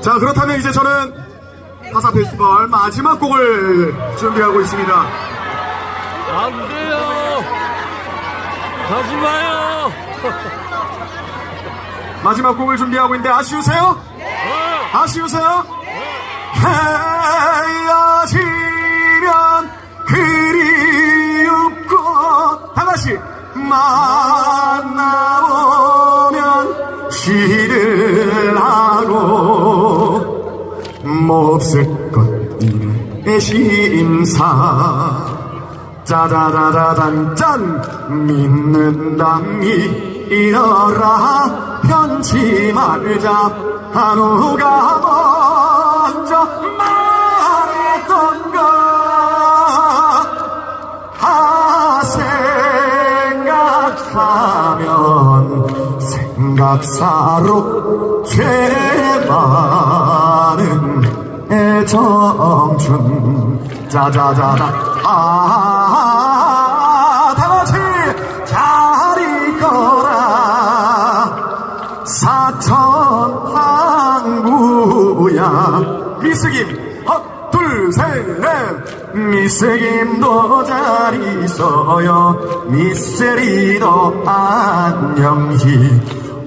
자, 그렇다면 이제 저는 하사 페스티벌 마지막 곡을 준비하고 있습니다. 안 돼요. 가지 마요. 마지막 곡을 준비하고 있는데 아쉬우세요? 어, 아쉬우세요? 헤어지면 그리움고 다같이 만나보면 시 몹쓸 것 이내 심사. 짜자자자잔 짠 믿는다 믿어라. 편치 말자 한우가 먼저 말했던가 아 생각하면 생각사로 죄 많은 애정춘. 짜자자자. 아 다같이 잘 있거라 사천 항구야. 미스김. 헛둘셋넷. 미스김도 잘 있어요. 미스리도 안녕히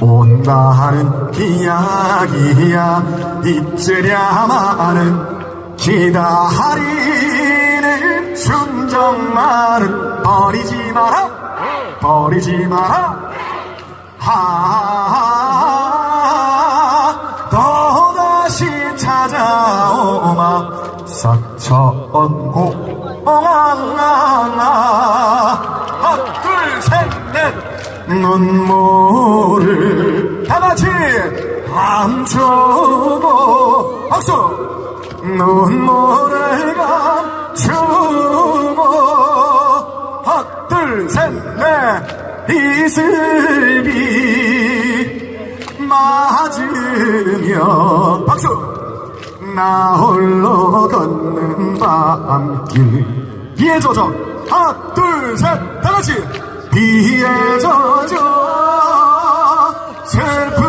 온다는 이야기야 잊으랴마는 기다리는 순정만은 버리지 마라. 버리지 마라. 하 또다시 찾아오마. 사천고 엉앙아 하나 둘셋넷. 눈물을 감추고 박수! 눈물을 감추고 하나 둘셋넷. 이슬비 맞으며. 박수! 나 홀로 걷는 밤길. 비에 젖어. 하나 둘 셋 다같이. 비에 젖어. 슬픔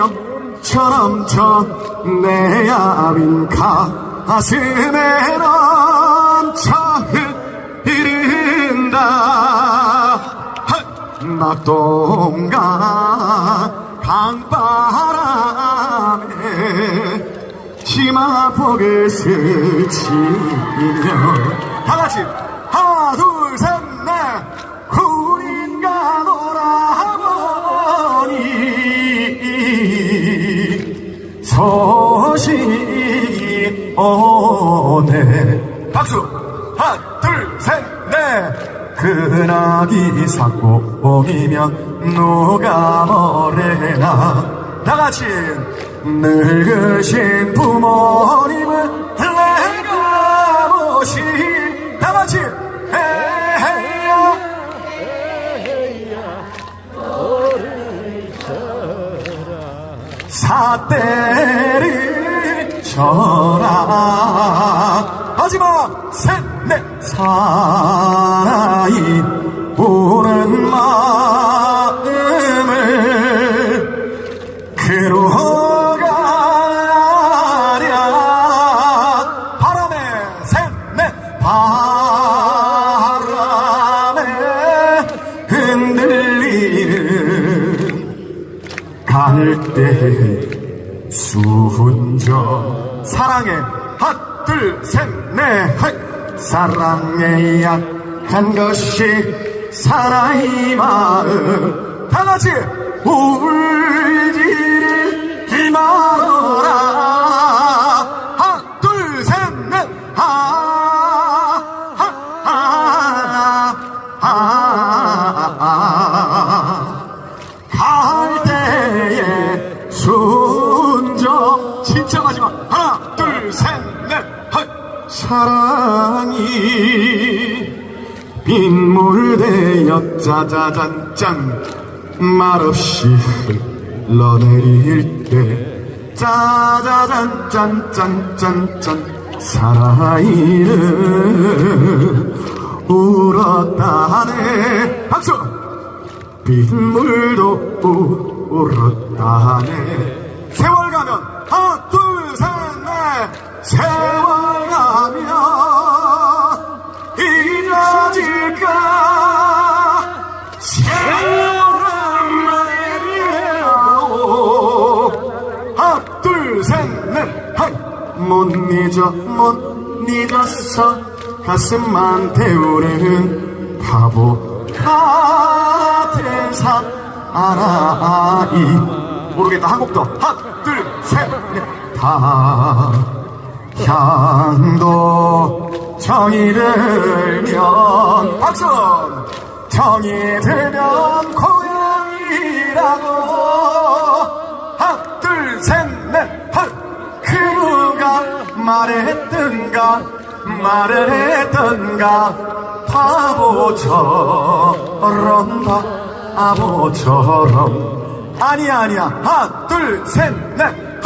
고독이 넘쳐 넘쳐 내 야빈 가슴에 넘쳐 흐른다. 낙동강 강바람에 치마폭을 스치며 다같이 하나 둘셋넷 그나기 삭고이면 누가 뭐래나. 다같이 늙으신 부모님을 내가 모시. 다같이 헤헤야. 사대를 쳐라 마지막 셋넷 사나이 우는 마음을 그로 가랴. 바람에 셋넷 바람에 흔들리는 갈대 수훈저 핫둘셋넷 사랑에 약한 것이 사나이 마음. 다 같이 울 짜자잔짠 말없이 흘러내릴 때. 짜자잔 짠짠짠짠 사랑이는 울었다네. 박수! 빗물도 울었다네. 세월 가면 하나 둘셋넷. 세월 가면 못 잊어 못 잊었어 가슴만 태우는 바보 같은 사나이. 모르겠다. 한 곡 더. 하나 둘셋넷다. 향도 정이 들면 박수! 정이 들면 고향이라고 누가 말했던가 말을 했던가. 바보처럼 바보처럼. 아니야 아니야. 하나 둘셋넷.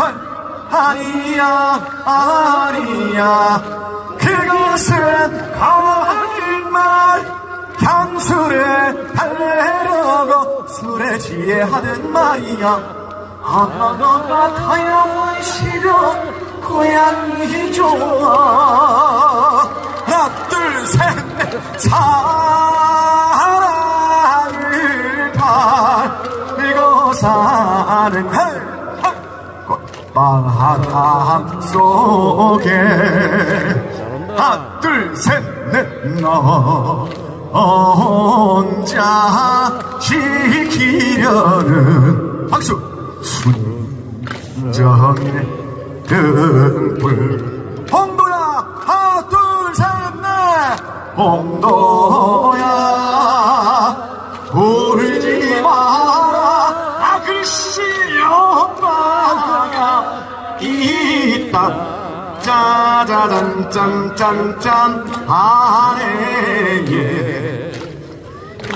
아니야 아니야. 그것은 거짓 말. 향수를 달래려고 술에 취해 하는 말이야. 하나가 다양한 싫어 고양이 좋아. 하나 둘셋넷 사랑을 달고 사는 꽃바람 속에. 하나 둘셋넷 너 혼자 지키려는 박수. 순정의 등불 홍도야 하나 둘셋넷. 홍도야 울지 마라. 아글씨 엄마가 있다 짜자잔 짠짠짠. 아내에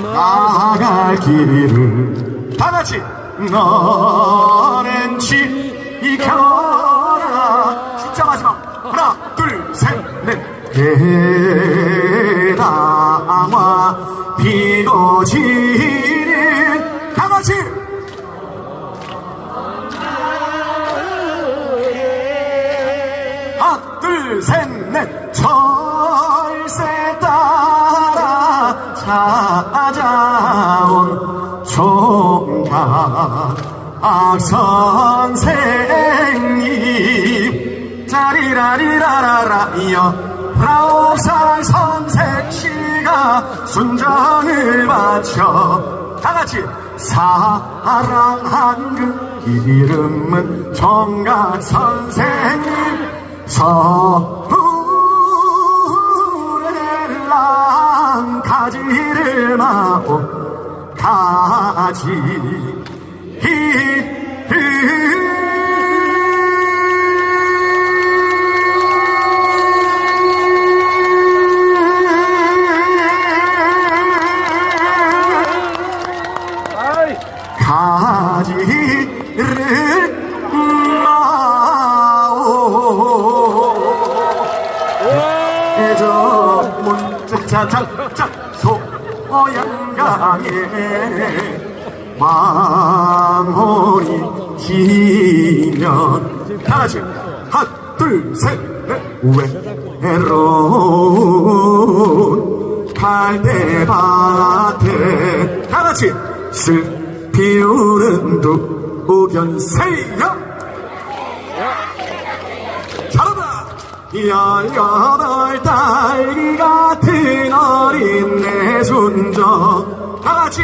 나갈 길을 다 같이. 너는 지켜라 진짜 마지막. 하나 둘셋넷. 대담화 피고 지는 다 같이. 하나 둘셋넷. 철새 따라 찾아온 총각 선생님 짜리라리라라라이여 라오살 선생씨가 순정을 바쳐 다같이 사랑한 그 이름은 총각 선생님 서울에랑 가지를 마오 가지 가 자자자자 소양강에 망홀이 지면 다같이. 하나 둘셋넷. 외로운 갈대밭에 다같이 슬 피우는 두견새야 잘한다 열여덟 딸기 같은 어린 내 순정. 다 같이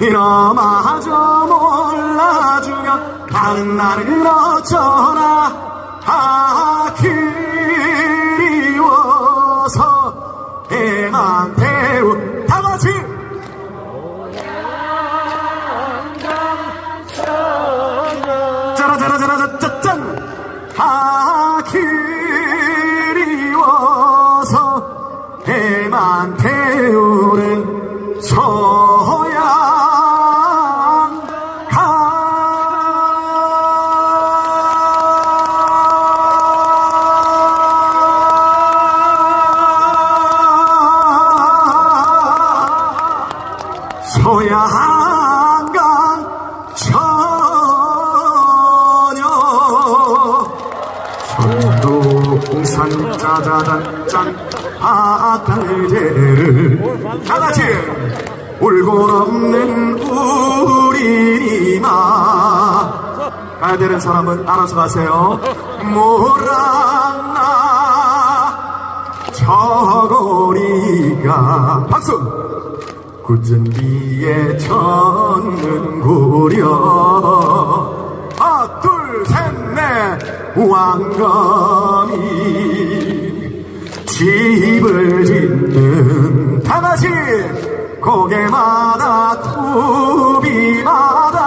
이너마저 몰라주면 나는 나를 어쩌나 아 그리워서 애만 태우. 다 같이. 짜라짜라짜라짜짠. 아 짜자잔 짠 아달제를 다 같이 울고 없는 우리 이마. 가야 되는 사람은 알아서 가세요. 모란나 저고리가 박수. 굳은 비에 젖는 고려. 하나 둘셋넷 왕감이 집을 짓는 다같이 고개마다 투비마다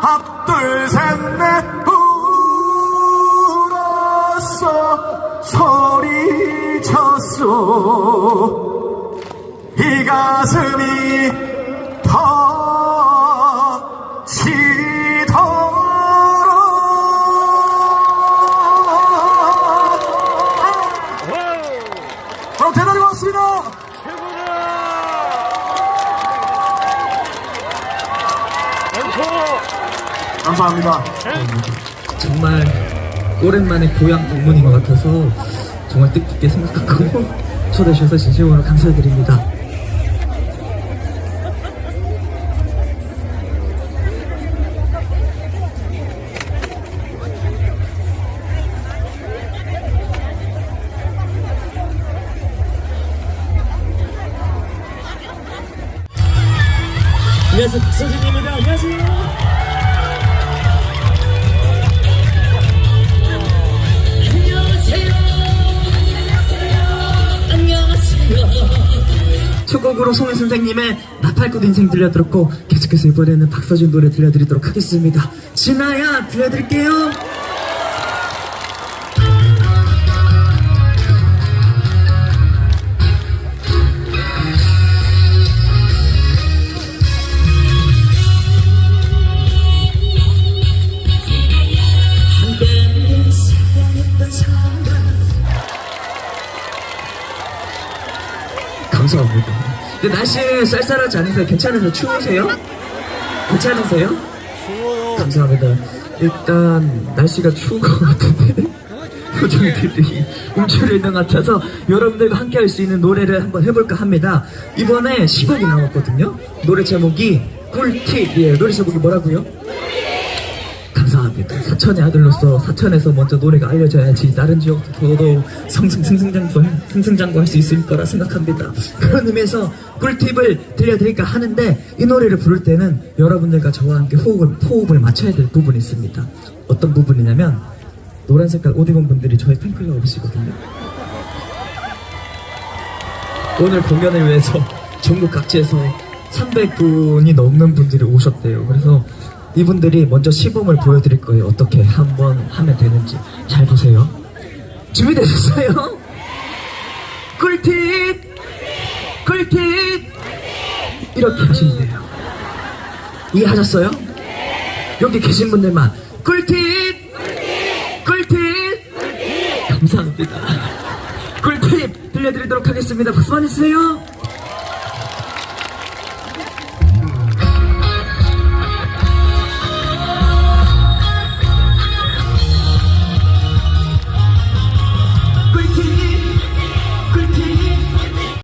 합둘셋넷 울었어. 소리쳤어 이 가슴이 감사합니다 정말 오랜만에 고향 방문인 것 같아서 정말 뜻깊게 생각하고 초대해 주셔서 진심으로 감사드립니다. 안녕하세요, 박서진입니다. 안녕하세요. 초곡으로 송혜 선생님의 나팔꽃 인생 들려드렸고 계속해서 이번에는 박서준 노래 들려드리도록 하겠습니다. 진아야 들려드릴게요. 근데 날씨 쌀쌀하지 않으세요? 괜찮으세요? 추우세요? 괜찮으세요? 추워요. 감사합니다. 일단 날씨가 추운 것 같은데 표정들이 있는 것 같아서 여러분들과 함께 할 수 있는 노래를 한번 해볼까 합니다. 이번에 시곡이 나왔거든요. 노래 제목이 꿀팁이에요. 노래 제목이 뭐라고요? 사천의 아들로서 사천에서 먼저 노래가 알려져야지 다른 지역도 더더욱 성승 승승장구 승승장구 할 수 있을 거라 생각합니다. 그런 의미에서 꿀팁을 들려드릴까 하는데 이 노래를 부를 때는 여러분들과 저와 함께 호흡을 호흡을 맞춰야 될 부분이 있습니다. 어떤 부분이냐면 노란 색깔 옷 입은 분들이 저희 팬클럽이시거든요. 오늘 공연을 위해서 전국 각지에서 300분이 넘는 분들이 오셨대요. 그래서 이분들이 먼저 시범을 보여드릴 거예요. 어떻게 한번 하면 되는지. 잘 보세요. 준비되셨어요? 꿀팁! 꿀팁! 이렇게 하시면 돼요. 이해하셨어요? 여기 계신 분들만 꿀팁! 꿀팁! 감사합니다. 꿀팁 들려드리도록 하겠습니다. 박수 많이 주세요.